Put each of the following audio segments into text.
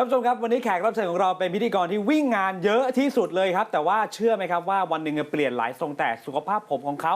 ท่านผู้ชมครับวันนี้แขกรับเชิญของเราเป็นพิธีกรที่วิ่งงานเยอะที่สุดเลยครับ แต่ว่าเชื่อไหมครับว่าวันหนึ่งเปลี่ยนหลายทรงแต่สุขภาพผมของเขา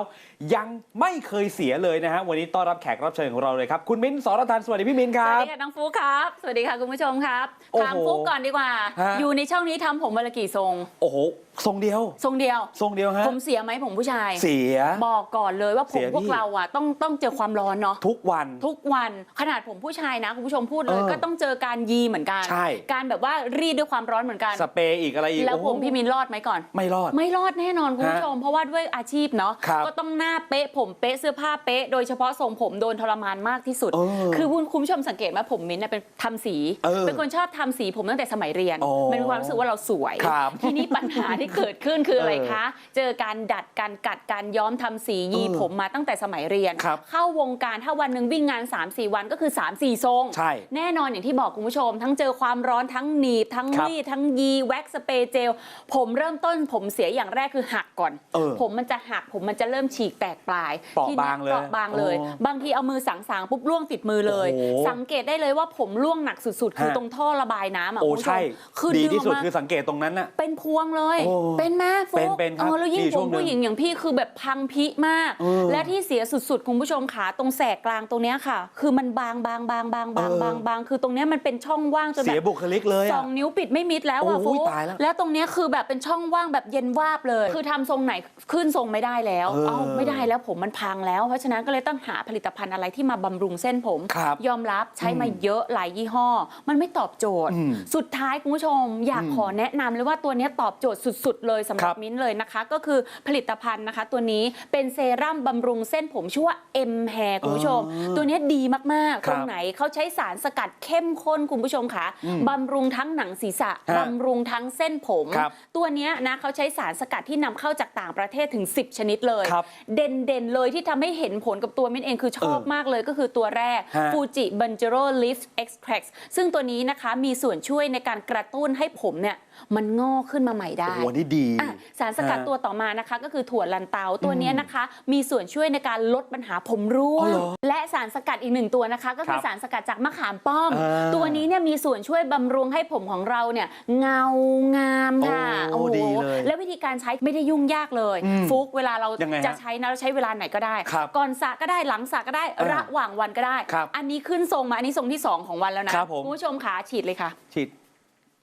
ยังไม่เคยเสียเลยนะฮะวันนี้ต้อนรับแขกรับเชิญของเราเลยครับคุณมิ้นท์สรทันสวัสดีพี่มิ้นท์คสรัวัสบดีค่ะน้องฟุกครับสวัสดีค่ะคุณผู้ชมครับโอ้โหถามฟุกก่อนดีกว่าฮะอยู่ในช่องนี้ทำผมวันละกี่ทรงโอ้โหทรงเดียว ทรงเดียว ทรงเดียวฮะ ผมเสียไหมผมผู้ชาย เสีย บอกก่อนเลยว่าผเสีมยพวกพี่เราอะต้องต้องเจอความร้อนเนาะ ทุกวัน ทุกวันขนาดผมผู้ชายนะ คุณผู้ชมพูดเลย เออก็ต้องเจอการยีเหมือนกัน ใช่ การแบบว่ารีดด้วยความร้อนเหมือนกัน สเปรย์อีกอะไรอีกแล้วโอ้โหผมพี่มินรอดไหมก่อน ไม่รอด ไม่รอดแน่นอนคุณผู้ชม เพราะว่าด้วยอาชีพเนาะครับก็ต้องหน้าเป๊ะผมเป๊ะเสื้อผ้าเป๊ะโดยเฉพาะทรงผมโดนทรมานมากที่สุด เออคือคุณคุณผู้ชมสังเกตไหมผมมิ้นท์เนี่ยเป็นทำสี เออเป็นคนชอบทำสีผมตั้งแต่สมัยเรียนโอ้มันมีความรู้สึกว่าเราสวย ครับทีนี้ปัญหาที่เกิดขึ้นคืออะไรเออคะ เจอการดัดการกัดการย้อมทำสียีเออผมมาตั้งแต่สมัยเรียนครับเข้าวงการถ้าวันหนึ่งวิ่งงาน 3-4 วันก็คือ 3-4 ทรงใช่แน่นอนอย่างที่บอกคุณผู้ชม ทั้งเจอความร้อนทั้งหนีบ ทั้งครับรีดทั้งยีแว็กซ์สเปรย์เจล ผมเริ่มต้นผมเสียอย่างแรกคือหักก่อนเออผมมันจะหักผมมันจะเริ่มฉีกแตกปลายเปราะทีนี้บางเลยเปราะบางเลยโอ้บางทีเอามือสังสางๆปุ๊บล่วงติดมือเลยโอ้โหสังเกตได้เลยว่าผมล่วงหนักสุดๆ คือฮะตรงท่อระบายน้ำอะโอ้คุณผู้ชใช่มคือดีที่สุดงกมาคือสังเกตตรงนั้นน่ะเป็นพวงเลยโอ้เป็นไหมฟุ๊กเป็นๆครับเออแล้วยิ่งมีผช่วมงหนึ่งผู้หญิงอย่างพี่คือแบบพังพิมาก เออและที่เสียสุดๆ คุณผู้ชมขาตรงแสกกลางตรงเนี้ยค่ะ คือมันบางบางบางบางบางเออ บางบางคือตรงเนี้ยมันเป็นช่องว่างจนเสีแบยบบุคลิกเลยสอะ องนิ้วปิดไม่มิดแล้วอะโอ้ฟุ๊ยกตายแล้วแล้วตรงเนี้ยคือแบบเป็นช่องว่างแบบเย็นวาบเลย คือทำทรงไหนขึ้นทรงไม่ได้แล้วเออเอ้าไม่ได้แล้วผมมันพังแล้ว เพราะฉะนั้นก็เลยต้องหาผลิตภัณฑ์อะไรที่มาบำรุงเส้นผม ครับยอมรับใช้มาเยอะหลายยี่ห้อ มันไม่ตอบโจทย์ อืม สุดท้ายคุณผู้ชมอยากขอแนะนำเลยว่าตัวเนี้ยตอบโจทย์สุด ๆ เลยสำหครัรับบมิ้นท์เลยนะคะ ก็คือผลิตภัณฑ์นะคะ ตัวนี้เป็นเซรั่มบำรุงเส้นผมชื่อว่า M Hair คุณผู้ชมอ๋อตัวเนี้ยดีมากๆคตรับรงไหนเขาใช้สารสกัดเข้มข้นคุณผู้ชมค่ะอืมบำรุงทั้งหนังศีรษะฮะบำรุงทั้งเส้นผมครับตัวเนี้ยนะเขาใช้สารสกัดที่นำเข้าจากต่างประเทศถึง 10 ชนิดเลยครับเด่น ๆ เลยที่ทำให้เห็นผลกับตัวมิ้นเองคือชอบเออมากเลยก็คือตัวแรกฮะฟูจิบันเจโรลิฟต์เอ็กซ์แทรซึ่งตัวนี้นะคะมีส่วนช่วยในการกระตุ้นให้ผมเนี่ยมันงอกขึ้นมาใหม่ได้โอ้โหนี่ดีอะสารสกัดฮะตัวต่อมานะคะ ก็คือถั่วลันเตาตัวเนี้ยนะคะ มีส่วนช่วยในการลดปัญหาผมร่วอ๋องเหรอและสารสกัดอีกหนึ่งตัวนะคะ ก็คือครับสารสกัดจากมะขามป้อมอ่าตัวนี้เนี่ยมีส่วนช่วยบำรุงให้ผมของเราเนี่ยเงางามค่ะโอ้ดีเลยแล้ววิธีการใช้ไม่ได้ยุ่งยากเลยอืมฟุกเวลาเรายังไงฮะจะใช้นะเราใช้เวลาไหนก็ได้ครับก่อนสระก็ได้หลังสระก็ได้อ่าระหว่างวันก็ได้ครับอันนี้ขึ้นทรงมาอันนี้ทรงที่สองของวันแล้วนะครับผมณผู้ชมขาฉีดเลยค่ะ ฉีด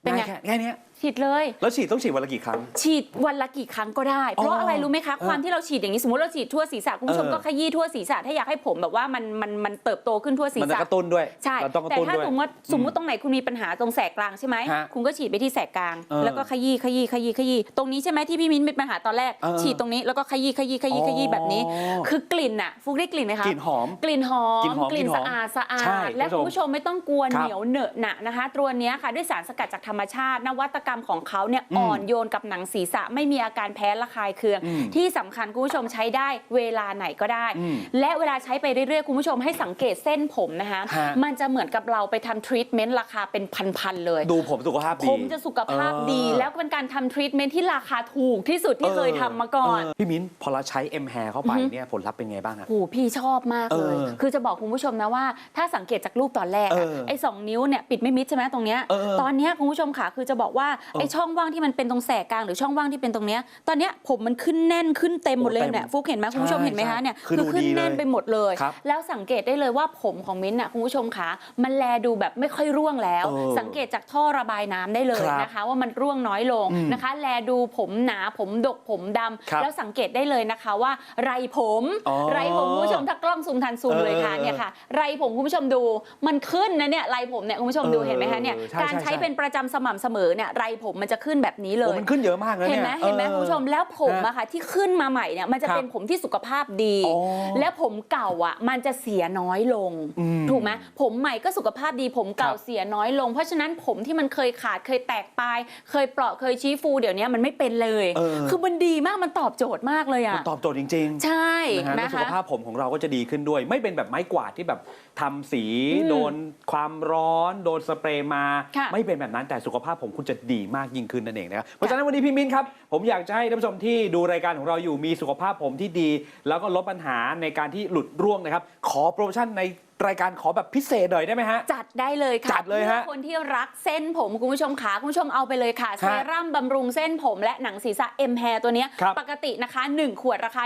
เป็นไงง่ายแค่แค่เนี้ย ฉีดเลย แล้วฉีดต้องฉีดวันละกี่ครั้ง ฉีดวันละกี่ครั้งก็ได้ เพราะอ๋อออะไรรู้ไหมคะเออความที่เราฉีดอย่างนี้สมมติเราฉีดทั่วศีรษะคุณผู้ชมเออก็ขยี้ทั่วศีรษะถ้าอยากให้ผมแบบว่ามันมันมันเติบโตขึ้นทั่วศีมันรจะษะกระตุ้นด้วยใช่เราต้องกระแต่ตุ้นถ้าด้วยสมมติสมมติตรงไหนคุณมีปัญหาตรงแสกกลางใช่ไหมฮะคุณก็ฉีดไปที่แสกกลางเออแล้วก็ขยี้ขยี้ขยี้ขยี้ตรงนี้ใช่ไหมที่พี่มิ้นมีปัญหาตอนแรกเออฉีดตรงนี้แล้วก็ขยี้ขยี้ขยี้ขยี้แบบนี้อ๋อคือกลิ่นอะฟุกได้กลิ่นไหมคะกลิ่นหอมกลิ่นหอกลิ่นมหอมกลิ่นกลิ่นหอมสะอาดสะอาใช่ดและคุคุณณผู้ผู้ชชมมไม่ต้องกลัวครับเหนียวเหนอะหนะนะคะ ตัวเนี้ยค่ะด้วยสารสกัดจากธรรมชาตินวัตกรรมของเขาเนี่ยอืมอ่อนโยนกับหนังศีรษะไม่มีอาการแพ้ระคายเคืองอืมที่สำคัญคุณผู้ชมใช้ได้เวลาไหนก็ได้อืมและเวลาใช้ไปเรื่อยๆ คุณผู้ชมให้สังเกตเส้นผมนะคะฮะมันจะเหมือนกับเราไปทำทรีทเมนต์ราคาเป็นพันๆเลย ดูผมสุขภาพดีผมจะสุขภาพดีเออแล้วก็เป็นการทำทรีทเมนต์ที่ราคาถูกที่สุดที่เคยทำมาก่อนเพี่มิ้นพอเราใช้ M Hair เข้าไปอือฮึเนี่ยผลลัพธ์เป็นไงบ้างอะโอ้โหพี่ชอบมากเลยเออคือจะบอกคุณผู้ชมนะว่า ถ้าสังเกตจากรูปตอนแรกอะเออไอ้สองนิ้วเนี่ยปิดไม่มิดใช่ไหมตรงเนี้ยเออตอนเนี้ยคุณผู้ชมค่ะคือจะบอกว่าไอ้ช่องว่างที่มันเป็นตรงแสกกลางหรือช่องว่างที่เป็นตรงเนี้ยตอนเนี้ยผมมันขึ้นแน่นขึ้นเต็มหมดเลยโอ้เต็มเนี่ยฟุกเห็นไหมคุณผู้ชมใช่เห็นไหมคะเนี่ยคือดูขึ้นดีเลยแน่นไปหมดเลยครับแล้วสังเกตได้เลยว่าผมของมิ้นท์น่ะคุณผู้ชมค่ะมันแลดูแบบไม่ค่อยร่วงแล้วเออสังเกตจากท่อระบายน้ำได้เลยครับนะคะ ว่ามันร่วงน้อยลงอืมนะคะ แลดูผมหนาผมดกผมดำครับแล้วสังเกตได้เลยนะคะว่า ไรผมอ๋อไรผมคุณผู้ชมถ้ากล้องซูมทันซูมเลยค่ะเออเนี่ยค่ะไรผมคุณผู้ชมดูมันขึ้นนะเนี่ยไรผมเนี่ยคุณผู้ชมดูเออเห็นไหมคะเนี่ยใช่การใช่ใช้ใช่เป็นประจำสม่ำเสมอเนี่ยไรผมมันจะขึ้นแบบนี้เลโอ้ยมันขึ้นเยอะมากนะเห็เนี่นยไหมเห็นไหมออคุณผู้ชมแล้วผมฮะอะค่ะที่ขึ้นมาใหม่เนี่ยมันจะครับเป็นผมที่สุขภาพดีอ๋อและผมเก่าอะมันจะเสียน้อยลงอืมถูกไหมผมใหม่ก็สุขภาพดี ผมเก่าครับเสียน้อยลง เพราะฉะนั้นผมที่มันเคยขาดเคยแตกปลาย เคยเปราะเคยชี้ฟูเดี๋ยวนี้มันไม่เป็นเลยเออคือมันดีมากมันตอบโจทย์มากเลยมัอะนตอบโจทย์จริง ๆ ใช่นะฮะแล้วนะสุขคะภาพผมของเราก็จะดีขึ้นด้วย ไม่เป็นแบบไม้กวาดที่แบบ ทำสีอืมโดนความร้อน โดนสเปรย์มาค่ะไม่เป็นแบบนั้นแต่สุขภาพผมคุณจะดีมากยิ่งขึ้นนั่นเองนะครับเพราะฉะนั้นวันนี้พี่มิ้นครับ ผมอยากจะให้ท่านผู้ชมที่ดูรายการของเราอยู่มีสุขภาพผมที่ดี แล้วก็ลดปัญหาในการที่หลุดร่วงนะครับ ขอโปรโมชั่นใน รายการขอแบบพิเศษหน่อยได้ไหมฮะ จัดได้เลยค่ะจัดเลยฮะพื่อคนที่รักเส้นผมคุณผู้ชมขาคุณผู้ชมเอาไปเลยค่ะ เซรั่มบำรุงเส้นผมและหนังศีรษะเอ็มแฮร์ตัวเนี้ยครับปกตินะคะ 1 ขวดราคา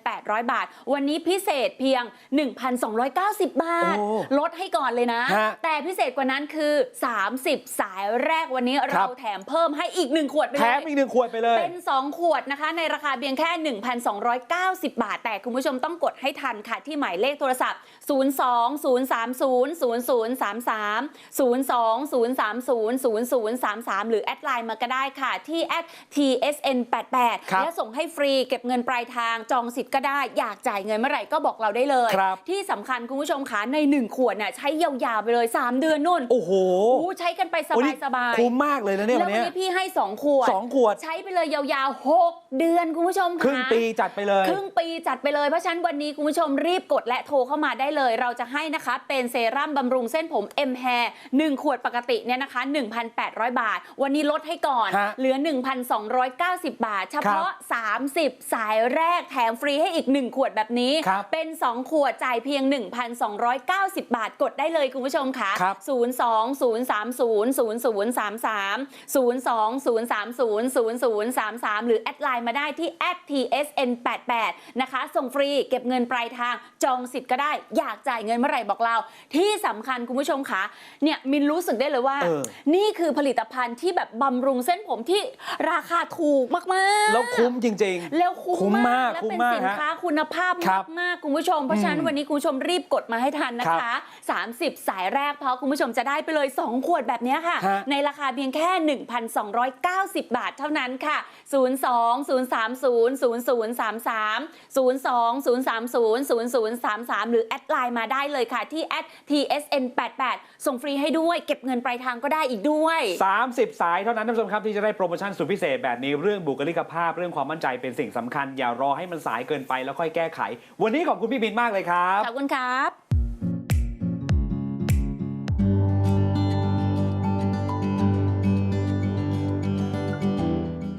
1,800 บาท วันนี้พิเศษเพียง 1,290 บาท โอ้ลดให้ก่อนเลยนะ ฮะแต่พิเศษกว่านั้นคือ 30 สายแรกวันนี้ครัเราบ แถมเพิ่มให้อีก 1 ขวดไปแถเลมยอีกหนึ่งขวดไปเลย เป็น 2 ขวดนะคะ ในราคาเพียงแค่ 1,290 บาท แต่คุณผู้ชมต้องกดให้ทันค่ะ ที่หมายเลขโทรศัพท์ 02-030-0033 02-030-0033 หรือแอดไลน์มาก็ได้ค่ะ ที่ @tsn88 ครับและส่งให้ฟรีเก็บเงินปลายทางจองสิทธิ์ก็ได้ อยากจ่ายเงินเมื่อไหร่ก็บอกเราได้เลยครับที่สำคัญคุณผู้ชมคะใน 1 ขวดเนี่ยใช้ยาวๆไปเลย 3 เดือนนู่น โอ้โหอู้ใช้กันไปสโอ้นี่บายๆคุ้มมากเลยนะเนี่ยแล้วัวนวันเนี้ยนี้พี่ให้ 2 ขวดสองขวด ใช้ไปเลยยาวๆ 6 เดือนคุณผู้ชมะครึ่งปีจัดไปเลย ครึ่งปีจัดไปเลยเพราะฉะนั้นวันนี้คุณผู้ชมรีบกดและโทรเข้ามาได้เลย เราจะให้นะคะ เป็นเซรั่มบำรุงเส้นผม M Hair 1 ขวดปกติเนี่ยนะคะ 1,800 บาท วันนี้ลดให้ก่อน ฮะเหลือ 1,290 บาท เฉพาะ 30 สายแรกแถมฟรีให้อีก 1 ขวดแบบนี้ ครับเป็น 2 ขวดจ่ายเพียง 1,290 บาทกดได้เลยคุณผู้ชมค่ะ ครับ 02-030-0033 02-030-0033 หรือแอดไลน์มาได้ที่ @tsn88 นะคะ ส่งฟรีเก็บเงินปลายทางจองสิทธิ์ก็ได้ อยากจ่ายเงินเมื่อไหร่บอกเรา ที่สำคัญคุณผู้ชมคะเนี่ยมินรู้สึกได้เลยว่าเออนี่คือผลิตภัณฑ์ที่แบบบำรุงเส้นผมที่ราคาถูกมากๆ แล้วคุ้มจริงแล้วคุ้คุ้มมมามากกและคุ้มเป็นมากสินฮะค้าคุณภาพครับมากๆคุณผู้ชม เพราะฉะนั้นอืมวันนี้คุณผู้ชมรีบกดมาให้ทันนะคะ 30 สายแรกเพราะคุณผู้ชมจะได้ไปเลย 2 ขวดแบบนี้ค่ะฮะในราคาเพียงแค่ 1,290 บาทเท่านั้นค่ะ 02 030 0033 02 030 0033 หรือแอดไลน์มาได้เลยค่ะที่ @tsn88 ส่งฟรีให้ด้วยเก็บเงินปลายทางก็ได้อีกด้วย 30 สายเท่านั้นท่านผู้ชมครับที่จะได้โปรโมชั่นสุดพิเศษแบบนี้เรื่องบุคลิกภาพเรื่องความมั่นใจเป็นสิ่งสำคัญ อย่ารอให้มันสายเกินไปแล้วค่อยแก้ไข วันนี้ขอบคุณพี่บินมากเลยครับ ขอบคุณครับ